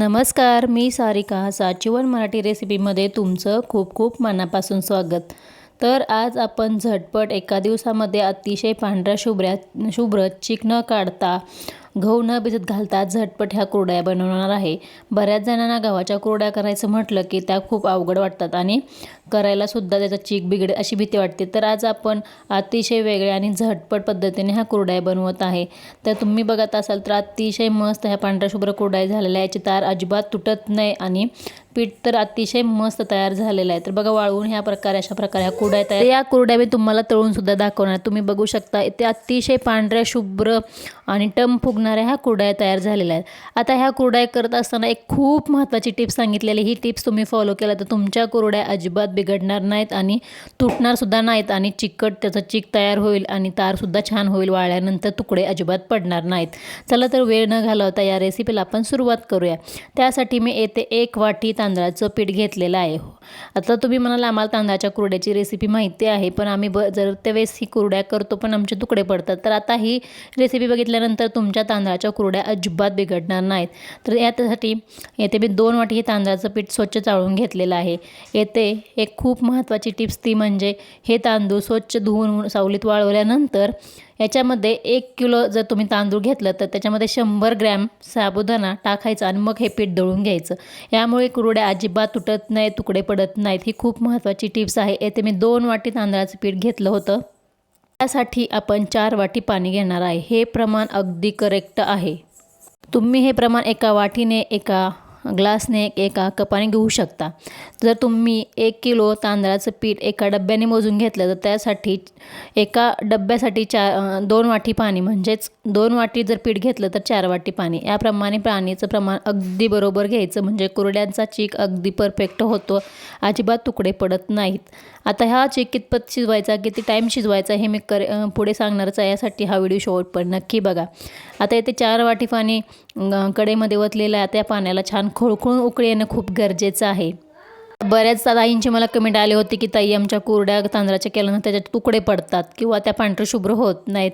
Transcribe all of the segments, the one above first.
नमस्कार मी सारिका. साचीवन मराठी रेसिपीमध्ये तुमचं खूप खूप मनापासून स्वागत. तर आज आपण झटपट एका दिवसामध्ये अतिशय पांढऱ्या शुभ्र्या शुभ्र चिक न काढता. गहू न भिजत घालता झटपट ह्या कुरड्या बनवणार आहे. बऱ्याच जणांना गव्हाच्या कुरड्या करायचं म्हटलं की त्या खूप अवघड वाटतात आणि करायला सुद्धा त्याचा चीक बिघडे अशी भीती वाटते. तर आज आपण अतिशय वेगळ्या आणि झटपट पद्धतीने ह्या कुरड्या बनवत आहे. तर तुम्ही बघत असाल तर अतिशय मस्त ह्या पांढऱ्या शुभ्र कुरड्या झालेल्या याची तार अजिबात तुटत नाही आणि पीठ तर अतिशय मस्त तयार झालेलं आहे. तर बघा वाळवून ह्या प्रकारे अशा प्रकारे ह्या कुरड्या तयार या कुरड्या मी तुम्हाला तळून सुद्धा दाखवणार तुम्ही बघू शकता ते अतिशय पांढऱ्या शुभ्र आणि टम फुगणाऱ्या ह्या कुरड्या तयार झालेल्या आहेत. आता ह्या कुरड्या करत असताना एक खूप महत्त्वाची टिप्स सांगितलेली ही टिप्स तुम्ही फॉलो केला तर तुमच्या कुरड्या अजिबात बिघडणार नाहीत आणि तुटणारसुद्धा नाहीत आणि चिकट त्याचं चिक तयार होईल आणि तारसुद्धा छान होईल. वाळल्यानंतर तुकडे अजिबात पडणार नाहीत. चला तर वेळ न घालवता या रेसिपीला आपण सुरुवात करूया. त्यासाठी मी येथे एक वाटी तांदळाचं पीठ घेतलेलं आहे. आता तुम्ही म्हणाल आम्हाला तांदळाच्या कुरड्याची रेसिपी माहिती आहे पण आम्ही ब जर त्यावेळेस ही कुरड्या करतो पण आमचे तुकडे पडतात. तर आता ही रेसिपी बघितल्यानंतर तुमच्या तांदळाच्या कुरड्या अजिबात बिघडणार नाहीत. तर याच्यासाठी येथे मी दोन वाटी हे तांदळाचं पीठ स्वच्छ चाळून घेतलेलं आहे. येथे एक खूप महत्त्वाची टिप्स ती म्हणजे हे तांदूळ स्वच्छ धुवून सावलीत वाळवल्यानंतर याच्यामध्ये एक किलो जर तुम्ही तांदूळ घेतलं तर त्याच्यामध्ये शंभर ग्रॅम साबुदाणा टाकायचा आणि मग हे पीठ दळून घ्यायचं. यामुळे कुरड्या अजिबात तुटत नाही तुकडे पडत नाहीत. ही खूप महत्त्वाची टिप्स आहे. येथे मी दोन वाटी तांदळाचं पीठ घेतलं होतं. त्यासाठी आपण चार वाटी पाणी घेणार आहे. हे प्रमाण अगदी करेक्ट आहे. तुम्ही हे प्रमाण एका वाटीने एका ग्लासने एका कपाने घेऊ शकता. जर तुम्ही एक किलो तांदळाचं पीठ एका डब्याने मोजून घेतलं तर त्यासाठी एका डब्यासाठी चार दोन वाटी पाणी म्हणजेच दोन वाटी जर पीठ घेतलं तर चार वाटी पाणी. याप्रमाणे पाणीचं प्रमाण अगदी बरोबर घ्यायचं म्हणजे कुरड्यांचा चीक अगदी परफेक्ट होतो. अजिबात तुकडे पडत नाहीत. आता हा चीक कितपत शिजवायचा किती टाईम शिजवायचा हे मी कर पुढे सांगणारच आहे. यासाठी हा व्हिडिओ शेवट पण नक्की बघा. आता इथे चार वाटी पाणी कडेमध्ये ओतलेलं आहे. त्या पाण्याला छान खोळखळून उकळी येणं खूप गरजेचं आहे. बऱ्याच ताईंचे मला कमेंट आली होती की ताई आमच्या कोरड्या तांदळाच्या केल्यानंतर त्याच्यात तुकडे पडतात किंवा त्या पांढरे शुभ्र होत नाहीत.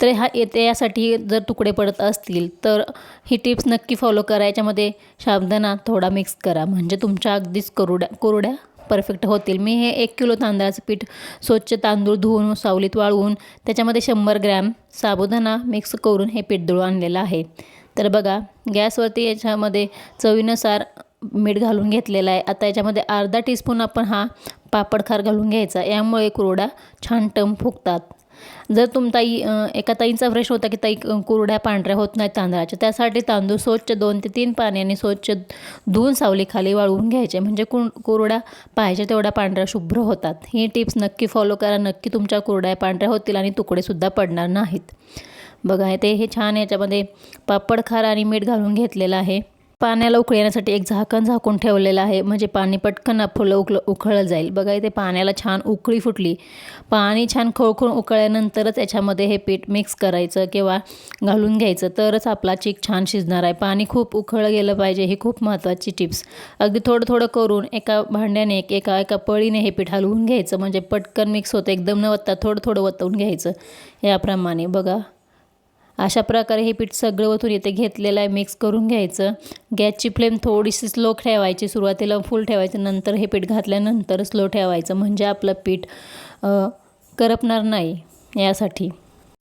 तर हा येते यासाठी जर तुकडे पडत असतील तर ही टिप्स नक्की फॉलो करा. याच्यामध्ये शाबदाना थोडा मिक्स करा. म्हणजे तुमच्या अगदीच कोरड्या कोरड्या परफेक्ट होतील. मी हे एक किलो तांदळाचं पीठ स्वच्छ तांदूळ धुवून सावलीत वाळवून त्याच्यामध्ये शंभर ग्रॅम साबुदाणा मिक्स करून हे पीठ दळून आणलेलं आहे. तर बघा गॅसवरती याच्यामध्ये चवीनुसार मीठ घालून घेतलेलं आहे. आता याच्यामध्ये अर्धा टीस्पून आपण हा पापड खार घालून घ्यायचा. यामुळे कुरडा छान टम फुगतात. जर तुम ताई एका ताईंचा फ्रेश होता की ताई कुरड्या पांढऱ्या होत नाहीत तांदळाच्या त्यासाठी तांदूळ स्वच्छ दोन ते तीन पाण्याने स्वच्छ धुवून सावलीखाली वाळवून घ्यायचे. म्हणजे कुर कुरड्या पाहिजे तेवढ्या पांढऱ्या शुभ्र होतात. ही टिप्स नक्की फॉलो करा. नक्की तुमच्या कुरड्या पांढऱ्या होतील आणि तुकडेसुद्धा पडणार नाहीत. बघा ते हे छान याच्यामध्ये पापड खार आणि मीठ घालून घेतलेलं आहे. पाण्याला उकळी येण्यासाठी एक झाकण झाकून ठेवलेलं आहे. म्हणजे पाणी पटकन फुलं उकळ उकळलं जाईल. बघा इथे पाण्याला छान उकळी फुटली. पाणी छान खळखळून उकळल्यानंतरच याच्यामध्ये हे पीठ मिक्स करायचं किंवा घालून घ्यायचं. तरच आपला चीक छान शिजणार आहे. पाणी खूप उकळलं गेलं पाहिजे ही खूप महत्त्वाची टिप्स. अगदी थोडं थोडं करून एका भांड्याने एका एका पळीने हे पीठ हलवून घ्यायचं. म्हणजे पटकन मिक्स होतं एकदम न वत्ता थोडं थोडं वतवून घ्यायचं. याप्रमाणे बघा. अशा प्रकारे हे पीठ सगळं वतून इथे घेतलेलं आहे मिक्स करून घ्यायचं. गॅसची फ्लेम थोडीशी स्लो ठेवायची सुरुवातीला फुल ठेवायचं नंतर हे पीठ घातल्यानंतर स्लो ठेवायचं. म्हणजे आपलं पीठ करपणार नाही यासाठी.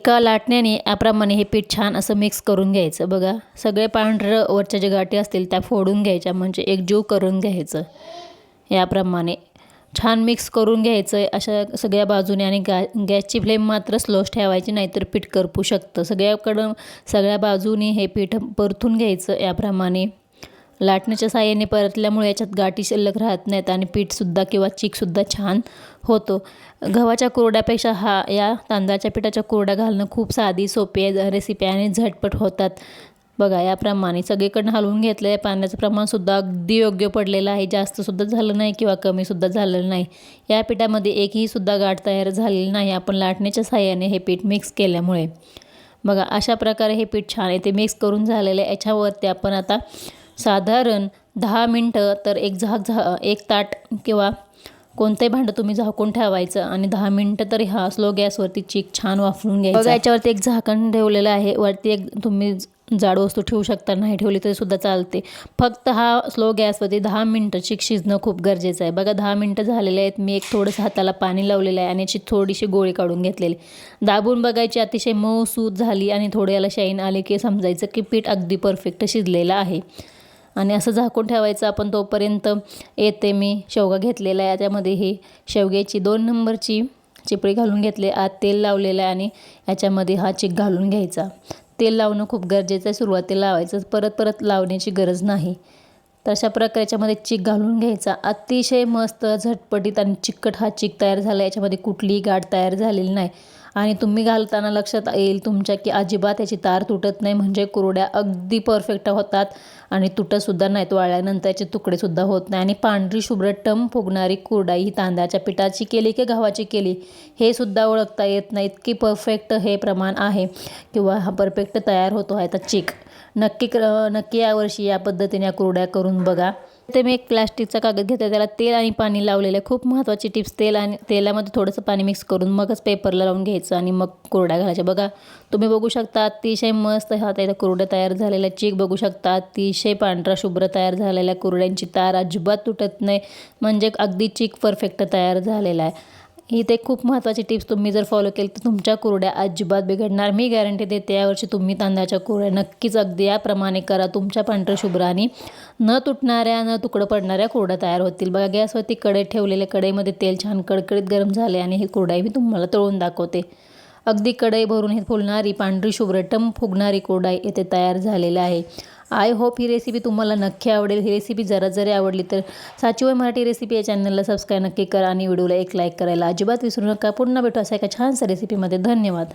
एका लाटण्याने याप्रमाणे हे पीठ छान असं मिक्स करून घ्यायचं. बघा सगळे पांढरं वरच्या ज्या गाठी असतील त्या फोडून घ्यायच्या म्हणजे एकजीव करून घ्यायचं. याप्रमाणे छान मिक्स करून घ्यायचं आहे अशा सगळ्या बाजूने आणि गॅ गॅसची फ्लेम मात्र स्लोच ठेवायची नाहीतर पीठ करपू शकतं. सगळ्याकडं सगळ्या बाजूनी हे पीठ परतून घ्यायचं याप्रमाणे. लाटण्याच्या साह्याने परतल्यामुळे याच्यात गाठी शिल्लक राहत नाहीत आणि पीठसुद्धा किंवा चीकसुद्धा छान होतो. गव्हाच्या कोरड्यापेक्षा हा या तांदळाच्या पिठाच्या कोरड्या घालणं खूप साधी सोपी आहे रेसिपी आणि झटपट होतात. बघा याप्रमाणे सगळीकडनं हलवून घेतलं आहे पाण्याचं प्रमाणसुद्धा अगदी योग्य पडलेलं आहे. जास्तसुद्धा झालं नाही किंवा कमीसुद्धा झालेलं नाही. या पिठामध्ये एकही सुद्धा गाठ तयार झालेली नाही. आपण लाटण्याच्या साह्याने हे पीठ मिक्स केल्यामुळे. बघा अशा प्रकारे हे पीठ छान आहे ते मिक्स करून झालेलं आहे याच्यावरती आपण आता साधारण दहा मिनटं तर एक झाक झा एक ताट किंवा कोणतंही भांडं तुम्ही झाकून ठेवायचं आणि दहा मिनटं तरी हा स्लो गॅसवरती चीक छान वाफरून घ्यायचं. याच्यावरती एक झाकण ठेवलेलं आहे. वरती एक तुम्ही जाड वस्तू ठेवू शकता नाही ठेवली तरीसुद्धा चालते. फक्त हा स्लो गॅसवरती दहा मिनटं शिजणं खूप गरजेचं आहे. बघा दहा मिनटं झालेले आहेत. मी एक थोडंसं हाताला पाणी लावलेलं आहे आणि याची थोडीशी गोळी काढून घेतलेली. दाबून बघायची अतिशय मऊ सूत झाली आणि थोडं याला शाईन आले की समजायचं की पीठ अगदी परफेक्ट शिजलेलं आहे. आणि असं झाकून ठेवायचं आपण तोपर्यंत येते मी शेवगा घेतलेला आहे. त्यामध्ये ही शेवग्याची दोन नंबरची चिपळी घालून घेतले आत तेल लावलेलं आहे आणि याच्यामध्ये हा चिक घालून घ्यायचा. तेल लावणं खूप गरजेचं आहे. सुरुवातीला लावायचं परत परत लावण्याची गरज नाही. तर अशा प्रकारे याच्यामध्ये चिक घालून घ्यायचा. अतिशय मस्त झटपटीत आणि चिकट हा चिक तयार झाला. याच्यामध्ये कुठलीही गाठ तयार झालेली नाही. आणि तुम्ही घालताना लक्षात येईल तुमच्या की अजिबात याची तार तुटत नाही. म्हणजे कुरड्या अगदी परफेक्ट होतात. आणि तुटतसुद्धा नाहीत वाळल्यानंतर याचे तुकडेसुद्धा होत नाही. आणि पांढरी शुभ्र टम फुगणारी कुरडाई ही तांदळाच्या पिठाची केली की गव्हाची केली? हे सुद्धा ओळखता येत नाही इतकी परफेक्ट हे प्रमाण आहे किंवा हा परफेक्ट तयार होतो आहे. तर चिक नक्की क्र नक्की यावर्षी या पद्धतीने या कुरड्या करून बघा. ते मी एक प्लॅस्टिकचा कागद घेते त्याला तेल आणि पाणी लावलेलं आहे. खूप महत्त्वाची टिप्स तेल आणि तेलामध्ये थोडंसं पाणी मिक्स करून मगच पेपरला लावून घ्यायचं आणि मग कुरड्या घालायच्या. बघा तुम्ही बघू शकता अतिशय मस्त हा त्या कुरड्या तयार झालेल्या चीक बघू शकता अतिशय पांढरा शुभ्र तयार झालेल्या कुरड्यांची तार अजिबात तुटत नाही. म्हणजे अगदी चीक परफेक्ट तयार झालेला आहे. ही ते खूप महत्त्वाची टिप्स तुम्ही जर फॉलो केली तर तुमच्या कुरड्या अजिबात बिघडणार. मी गॅरंटी देते यावर्षी तुम्ही तांदळाच्या कुरड्या नक्कीच अगदी याप्रमाणे करा. तुमच्या पांढऱ्या शुभ्र आणि न तुटणाऱ्या न तुकडं पडणाऱ्या कुरड्या तयार होतील. बघा गॅसवरती कढई ठेवलेल्या कढईमध्ये तेल छान कडकडीत गरम झाले आणि ही कुरडाई मी तुम्हाला तळून दाखवते. अगदी कढई भरून हे फुलणारी पांढरी शुभ्र टम फुगणारी कुरडाई येथे तयार झालेला आहे. आय होप ही रेसिपी तुम्हाला नक्की आवडेल. ही रेसिपी जरा जरी आवडली तर साचीवर मराठी रेसिपी या चॅनलला सबस्क्राईब नक्की करा आणि व्हिडिओला एक लाईक करायला अजिबात विसरू नका. पुन्हा भेटू असा एका छानसा रेसिपीमध्ये धन्यवाद.